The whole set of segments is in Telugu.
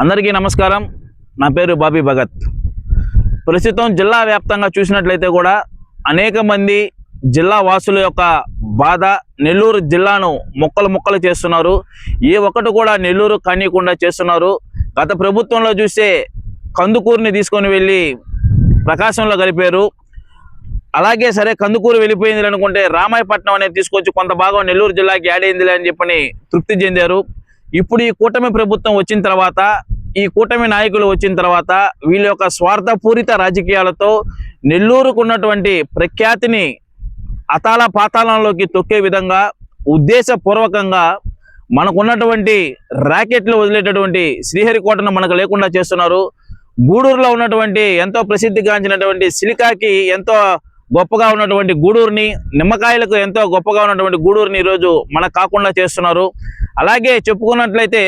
అందరికీ నమస్కారం. నా పేరు బాబీ భగత్. ప్రస్తుతం జిల్లా వ్యాప్తంగా చూసినట్లయితే కూడా అనేక మంది జిల్లా వాసుల యొక్క బాధ నెల్లూరు జిల్లాను మొక్కలు మొక్కలు చేస్తున్నారు. ఏ ఒక్కటి కూడా నెల్లూరు కానీయకుండా చేస్తున్నారు. గత ప్రభుత్వంలో చూస్తే కందుకూరుని తీసుకొని వెళ్ళి ప్రకాశంలో కలిపారు అలాగే సరే కందుకూరు వెళ్ళిపోయింది అనుకుంటే రామాయపట్నం అనేది తీసుకొచ్చి కొంత భాగం నెల్లూరు జిల్లాకి యాడ్ అయింది అని చెప్పని తృప్తి చెందారు. ఇప్పుడు ఈ కూటమి ప్రభుత్వం వచ్చిన తర్వాత ఈ కూటమి నాయకులు వచ్చిన తర్వాత వీళ్ళ యొక్క స్వార్థపూరిత రాజకీయాలతో నెల్లూరుకు ఉన్నటువంటి ప్రఖ్యాతిని అతాళ పాతాళంలోకి తొక్కే విధంగా ఉద్దేశపూర్వకంగా మనకున్నటువంటి ర్యాకెట్లు వదిలేటటువంటి శ్రీహరికోటను మనకు లేకుండా చేస్తున్నారు. గూడూరులో ఉన్నటువంటి ఎంతో ప్రసిద్ధిగాంచినటువంటి సిలికాకి ఎంతో గొప్పగా ఉన్నటువంటి గూడూరుని నిమ్మకాయలకు ఎంతో గొప్పగా ఉన్నటువంటి గూడూరుని ఈరోజు మనకు కాకుండా చేస్తున్నారు. అలాగే చెప్పుకున్నట్లయితే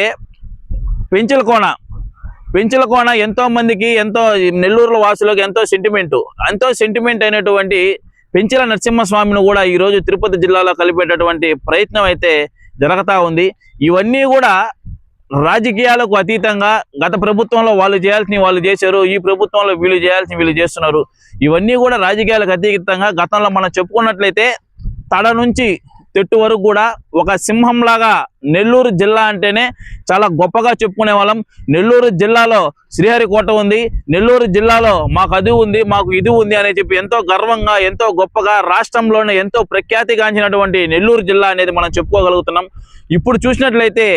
పెంచలకోన పెంచలకోన ఎంతో మందికి ఎంతో ఈ నెల్లూరులో వాసులకు ఎంతో సెంటిమెంట్ ఎంతో సెంటిమెంట్ అయినటువంటి పెంచల నరసింహస్వామిని కూడా ఈరోజు తిరుపతి జిల్లాలో కలిపేటటువంటి ప్రయత్నం అయితే జరుగుతూ ఉంది. ఇవన్నీ కూడా రాజకీయాలకు అతీతంగా గత ప్రభుత్వంలో వాళ్ళు చేయాల్సిన వాళ్ళు చేశారు ఈ ప్రభుత్వంలో వీళ్ళు చేయాల్సిన వీళ్ళు చేస్తున్నారు. ఇవన్నీ కూడా రాజకీయాలకు అతీతంగా గతంలో మనం చెప్పుకున్నట్లయితే తడ నుంచి తెట్టు వరకు కూడా ఒక సింహంలాగా నెల్లూరు జిల్లా అంటేనే చాలా గొప్పగా చెప్పుకునే వాళ్ళం. నెల్లూరు జిల్లాలో శ్రీహరికోట ఉంది నెల్లూరు జిల్లాలో మాకు అది ఉంది మాకు ఇది ఉంది అని చెప్పి ఎంతో గర్వంగా ఎంతో గొప్పగా రాష్ట్రంలోనే ఎంతో ప్రఖ్యాతిగాంచినటువంటి నెల్లూరు జిల్లా అనేది మనం చెప్పుకోగలుగుతున్నాం. ఇప్పుడు చూసినట్లయితే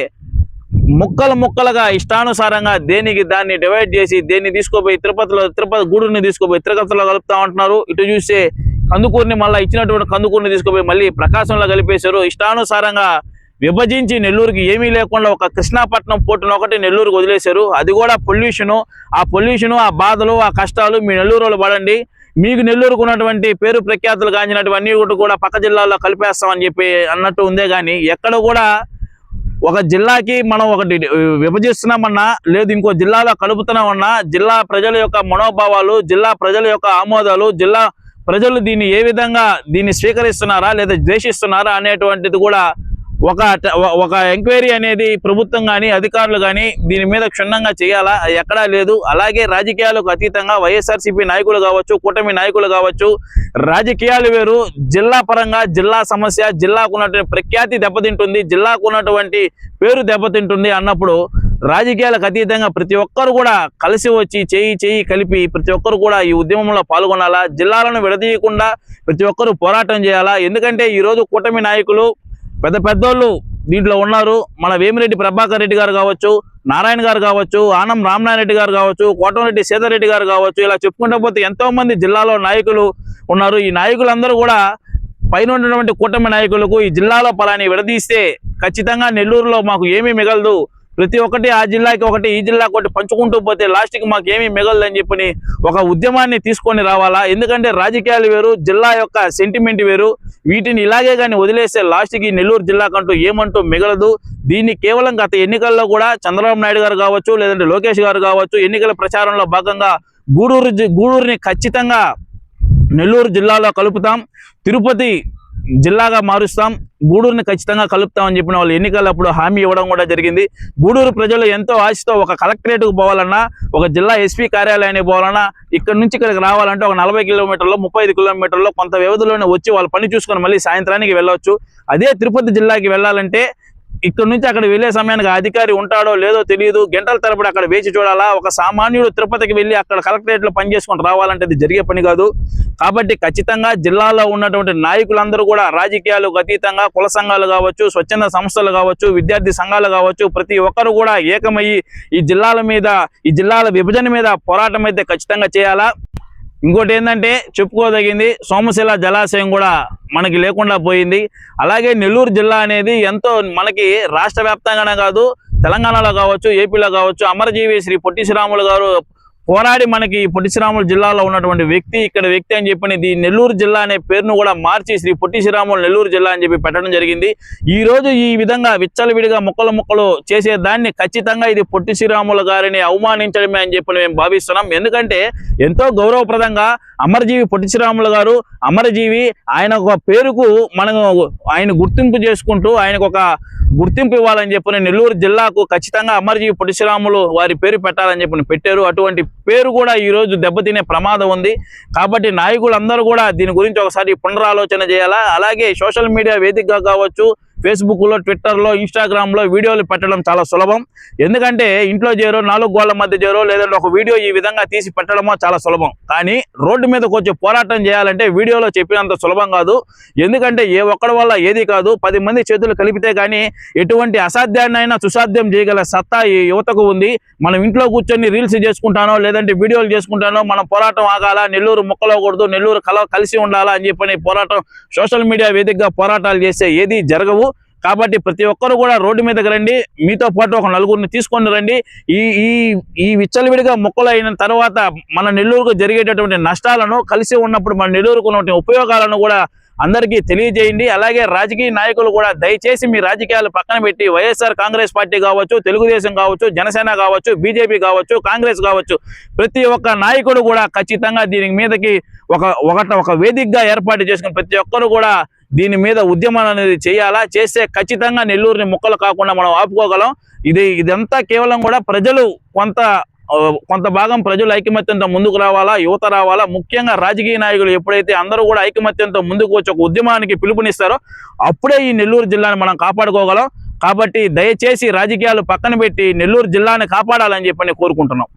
ముక్కలు ముక్కలుగా ఇష్టానుసారంగా దేనికి దాన్ని డివైడ్ చేసి దేన్ని తీసుకోపోయి తిరుపతిలో తిరుపతి గూడూరుని తీసుకోపోయి తిరుపతిలో కలుపుతా ఉంటున్నారు. ఇటు చూస్తే కందుకూరుని మళ్ళీ ఇచ్చినటువంటి కందుకూరుని తీసుకుపోయి మళ్ళీ ప్రకాశంలో కలిపేశారు. ఇష్టానుసారంగా విభజించి నెల్లూరుకి ఏమీ లేకుండా ఒక కృష్ణాపట్నం పోర్టును ఒకటి నెల్లూరుకి వదిలేశారు. అది కూడా పొల్యూషను. ఆ పొల్యూషను ఆ బాధలు ఆ కష్టాలు మీ నెల్లూరు వాళ్ళు పడండి. మీకు నెల్లూరుకు ఉన్నటువంటి పేరు ప్రఖ్యాతులు కాంచినటువంటి కూడా కూడా పక్క జిల్లాల్లో కలిపేస్తామని చెప్పి అన్నట్టు ఉందే కానీ ఎక్కడ కూడా ఒక జిల్లాకి మనం ఒకటి విభజిస్తున్నామన్నా లేదు ఇంకో జిల్లాలో కలుపుతున్నామన్నా జిల్లా ప్రజల యొక్క మనోభావాలు జిల్లా ప్రజల యొక్క ఆమోదాలు జిల్లా ప్రజలు దీన్ని ఏ విధంగా దీన్ని స్వీకరిస్తున్నారా లేదా ద్వేషిస్తున్నారా అనేటువంటిది కూడా ఒక ఒక ఎంక్వైరీ అనేది ప్రభుత్వం కానీ అధికారులు కానీ దీని మీద క్షుణ్ణంగా చేయాలా? ఎక్కడా లేదు. అలాగే రాజకీయాలకు అతీతంగా వైఎస్ఆర్సీపీ నాయకులు కావచ్చు కూటమి నాయకులు కావచ్చు రాజకీయాలు వేరు. జిల్లా పరంగా జిల్లా సమస్య జిల్లాకు ఉన్నటువంటి ప్రఖ్యాతి దెబ్బతింటుంది జిల్లాకు ఉన్నటువంటి పేరు దెబ్బతింటుంది అన్నప్పుడు రాజకీయాలకు అతీతంగా ప్రతి ఒక్కరు కూడా కలిసి వచ్చి చేయి చేయి కలిపి ప్రతి ఒక్కరు కూడా ఈ ఉద్యమంలో పాల్గొనాలా? జిల్లాలను విడదీయకుండా ప్రతి ఒక్కరు పోరాటం చేయాలా? ఎందుకంటే ఈరోజు కూటమి నాయకులు పెద్ద పెద్దోళ్ళు దీంట్లో ఉన్నారు. మన వేమిరెడ్డి ప్రభాకర్ రెడ్డి గారు కావచ్చు నారాయణ గారు కావచ్చు ఆనం రామనారాయణ రెడ్డి గారు కావచ్చు కోటమిరెడ్డి సీతారెడ్డి గారు కావచ్చు ఇలా చెప్పుకుంటూ పోతే ఎంతో మంది జిల్లాలో నాయకులు ఉన్నారు. ఈ నాయకులందరూ కూడా పైన ఉన్నటువంటి కూటమి నాయకులకు ఈ జిల్లాలో పలాని విడదీస్తే ఖచ్చితంగా నెల్లూరులో మాకు ఏమీ మిగలదు. ప్రతి ఒక్కటి ఆ జిల్లాకి ఒకటి ఈ జిల్లాకి ఒకటి పంచుకుంటూ పోతే లాస్ట్కి మాకు ఏమీ మిగలదు అని చెప్పని ఒక ఉద్యమాన్ని తీసుకొని రావాలా? ఎందుకంటే రాజకీయాలు వేరు జిల్లా యొక్క సెంటిమెంట్ వేరు. వీటిని ఇలాగే కానీ వదిలేస్తే లాస్ట్కి నెల్లూరు జిల్లాకంటూ ఏమంటూ మిగలదు. దీన్ని కేవలం గత ఎన్నికల్లో కూడా చంద్రబాబు నాయుడు గారు కావచ్చు లేదంటే లోకేష్ గారు కావచ్చు ఎన్నికల ప్రచారంలో భాగంగా గూడూరు జి- గూడూరుని ఖచ్చితంగా నెల్లూరు జిల్లాలో కలుపుతాం. తిరుపతి జిల్లాగా మారుస్తాం. గూడూరుని ఖచ్చితంగా కలుపుతామని చెప్పిన వాళ్ళు ఎన్నికలప్పుడు హామీ ఇవ్వడం కూడా జరిగింది. గూడూరు ప్రజలు ఎంతో ఆశతో ఒక కలెక్టరేట్కు పోవాలన్నా ఒక జిల్లా ఎస్పీ కార్యాలయానికి పోవాలన్నా ఇక్కడ నుంచి ఇక్కడికి రావాలంటే ఒక నలభై కిలోమీటర్లో ముప్పై ఐదు కిలోమీటర్లో కొంత వ్యవధిలోనే వచ్చి వాళ్ళు పని చూసుకొని మళ్ళీ సాయంత్రానికి వెళ్ళవచ్చు అదే తిరుపతి జిల్లాకి వెళ్ళాలంటే ఇక్కడ నుంచి అక్కడ వెళ్ళే సమయానికి అధికారి ఉంటాడో లేదో తెలియదు గంటల తరబడి అక్కడ వేచి చూడాలా? ఒక సామాన్యుడు తిరుపతికి వెళ్ళి అక్కడ కలెక్టరేట్లో పనిచేసుకొని రావాలంటే అది జరిగే పని కాదు. కాబట్టి ఖచ్చితంగా జిల్లాలో ఉన్నటువంటి నాయకులందరూ కూడా రాజకీయాలకు అతీతంగా కుల సంఘాలు కావచ్చు స్వచ్ఛంద సంస్థలు కావచ్చు విద్యార్థి సంఘాలు కావచ్చు ప్రతి ఒక్కరు కూడా ఏకమయ్యి ఈ జిల్లాల మీద ఈ జిల్లాల విభజన మీద పోరాటం అయితే ఖచ్చితంగా చేయాలా? ఇంకోటి ఏంటంటే చెప్పుకోదగింది సోమశిల జలాశయం కూడా మనకి లేకుండా పోయింది. అలాగే నెల్లూరు జిల్లా అనేది ఎంతో మనకి రాష్ట్ర వ్యాప్తంగానే కాదు తెలంగాణలో కావచ్చు ఏపీలో కావచ్చు అమరజీవి శ్రీ పొట్టి శ్రీరాములు గారు పోరాడి మనకి పొట్టి శ్రీరాములు జిల్లాలో ఉన్నటువంటి వ్యక్తి ఇక్కడ వ్యక్తి అని చెప్పిన ఈ నెల్లూరు జిల్లా అనే పేరును కూడా మార్చి శ్రీ పొట్టి శ్రీరాములు నెల్లూరు జిల్లా అని చెప్పి పెట్టడం జరిగింది. ఈ రోజు ఈ విధంగా విచ్చలవిడిగా ముక్కలు ముక్కలు చేసే దాన్ని ఖచ్చితంగా ఇది పొట్టి శ్రీరాములు గారిని అవమానించడమే అని చెప్పి మేము భావిస్తున్నాం. ఎందుకంటే ఎంతో గౌరవప్రదంగా అమరజీవి పొట్టి శ్రీరాములు గారు అమరజీవి ఆయన ఒక పేరుకు మనం ఆయన గుర్తింపు చేసుకుంటూ ఆయనకు ఒక గుర్తింపు ఇవ్వాలని చెప్పిన నెల్లూరు జిల్లాకు ఖచ్చితంగా అమరజీవి పొట్టి శ్రీరాములు వారి పేరు పెట్టాలని చెప్పి పెట్టారు. అటువంటి పేరు కూడా ఈ రోజు దెబ్బతినే ప్రమాదం ఉంది. కాబట్టి నాయకులందరూ కూడా దీని గురించి ఒకసారి పునరాలోచన చేయాలా? అలాగే సోషల్ మీడియా వేదికగా కావచ్చు ఫేస్బుక్లో ట్విట్టర్లో ఇన్స్టాగ్రామ్లో వీడియోలు పెట్టడం చాలా సులభం. ఎందుకంటే ఇంట్లో చేరో నాలుగు గోళ్ళ మధ్య చేరో లేదంటే ఒక వీడియో ఈ విధంగా తీసి పెట్టడమో చాలా సులభం. కానీ రోడ్డు మీదకి వచ్చి పోరాటం చేయాలంటే వీడియోలో చెప్పినంత సులభం కాదు. ఎందుకంటే ఏ ఒక్కడి వల్ల ఏది కాదు. పది మంది చేతులు కలిపితే కానీ ఎటువంటి అసాధ్యాన్నైనా సుసాధ్యం చేయగల సత్తా ఈ యువతకు ఉంది. మనం ఇంట్లో కూర్చొని రీల్స్ చేసుకుంటానో లేదంటే వీడియోలు చేసుకుంటానో మనం పోరాటం ఆగాల నెల్లూరు ముక్కలకూడదు నెల్లూరు కల కలిసి ఉండాలా అని చెప్పని పోరాటం సోషల్ మీడియా వేదికగా పోరాటాలు చేస్తే ఏది జరగవు. కాబట్టి ప్రతి ఒక్కరు కూడా రోడ్డు మీదకి రండి. మీతో పాటు ఒక నలుగురిని తీసుకొని రండి. ఈ ఈ ఈ విచ్చలవిడిగా మొక్కలు అయిన తర్వాత మన నెల్లూరుకు జరిగేటటువంటి నష్టాలను కలిసి ఉన్నప్పుడు మన నెల్లూరుకు ఉన్నటువంటి ఉపయోగాలను కూడా అందరికీ తెలియజేయండి. అలాగే రాజకీయ నాయకులు కూడా దయచేసి మీ రాజకీయాలు పక్కన పెట్టి వైఎస్ఆర్ కాంగ్రెస్ పార్టీ కావచ్చు తెలుగుదేశం కావచ్చు జనసేన కావచ్చు బీజేపీ కావచ్చు కాంగ్రెస్ కావచ్చు ప్రతి ఒక్క నాయకుడు కూడా ఖచ్చితంగా దీని మీదకి ఒక ఒకట ఒక వేదికగా ఏర్పాటు చేసుకుని ప్రతి ఒక్కరు కూడా దీని మీద ఉద్యమం అనేది చేయాలా? చేస్తే ఖచ్చితంగా నెల్లూరుని ముక్కలు కాకుండా మనం ఆపుకోగలం. ఇది ఇదంతా కేవలం కూడా ప్రజలు కొంత కొంత భాగం ప్రజలు ఐకమత్యంతో ముందుకు రావాలా? యువత రావాలా? ముఖ్యంగా రాజకీయ నాయకులు ఎప్పుడైతే అందరూ కూడా ఐకమత్యంతో ముందుకు వచ్చి ఒక ఉద్యమానికి పిలుపునిస్తారో అప్పుడే ఈ నెల్లూరు జిల్లాను మనం కాపాడుకోగలం. కాబట్టి దయచేసి రాజకీయాలు పక్కన పెట్టి నెల్లూరు జిల్లాని కాపాడాలని చెప్పని కోరుకుంటున్నాం.